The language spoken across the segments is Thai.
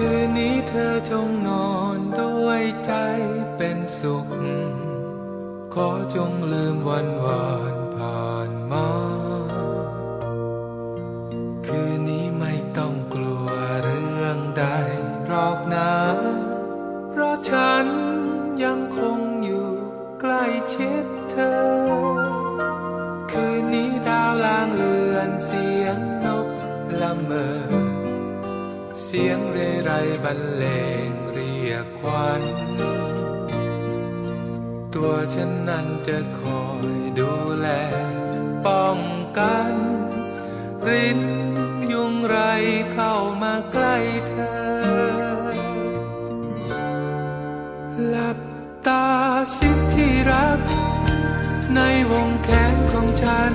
คืนนี้เธอจงนอนด้วยใจเป็นสุข ขอจงลืมวันวานผ่านมา คืนนี้ไม่ต้องกลัวเรื่องใดหรอกนะ เพราะฉันยังคงอยู่ใกล้ชิดเธอ คืนนี้ดาวลางเลือนเสียงนกละเมอ เสียงเรไรบรรเลงเรียกควัน ตัวฉันนั้นจะคอยดูแล ป้องกันรินยุงไรเข้ามาใกล้เธอ หลับตาสิที่รัก ในวงแขนของฉัน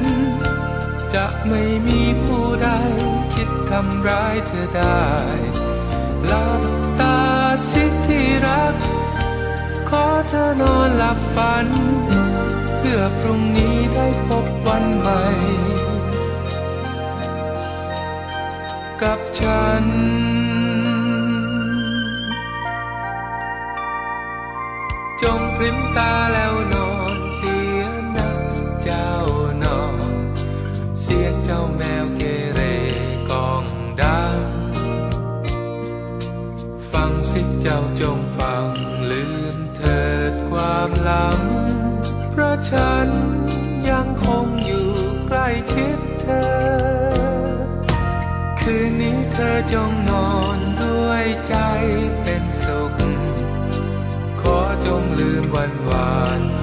จะไม่มีผู้ใดคิด ทำร้ายเธอได้หลับตาสิที่รัก ขอเธอนอนหลับฝัน เพื่อพรุ่งนี้ได้พบวันใหม่ กับฉันจงพริมตาแล้วนอน จงฟังลืมเถิดความหลัง เพราะฉันยังคงอยู่ใกล้ชิดเธอ คืนนี้เธอจงนอนด้วยใจเป็นสุข ขอจงลืมวันวานผ่าน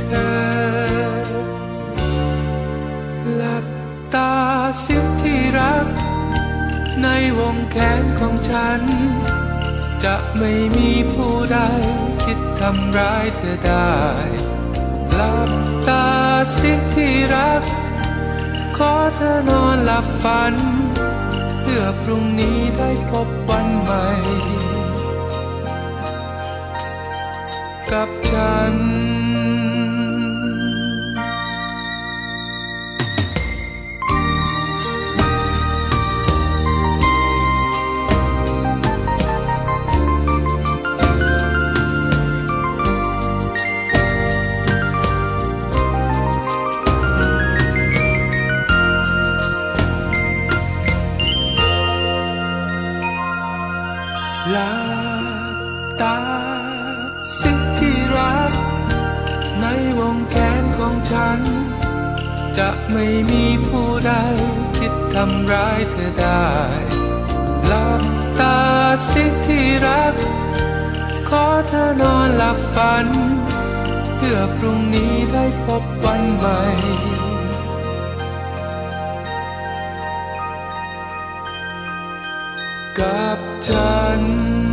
เธอ หลับตาสิที่รัก ในวงแขนของฉัน จะไม่มีผู้ใดคิดทำร้ายเธอได้ หลับตาสิที่รัก ขอเธอนอนหลับฝัน เพื่อพรุ่งนี้ได้พบ หลับตาสิที่รัก ในวงแขนของฉัน จะไม่มีผู้ใดคิดทำร้ายเธอได้หลับตาสิที่รัก ขอเธอนอนหลับฝัน เพื่อพรุ่งนี้ได้พบวันใหม่ กับฉัน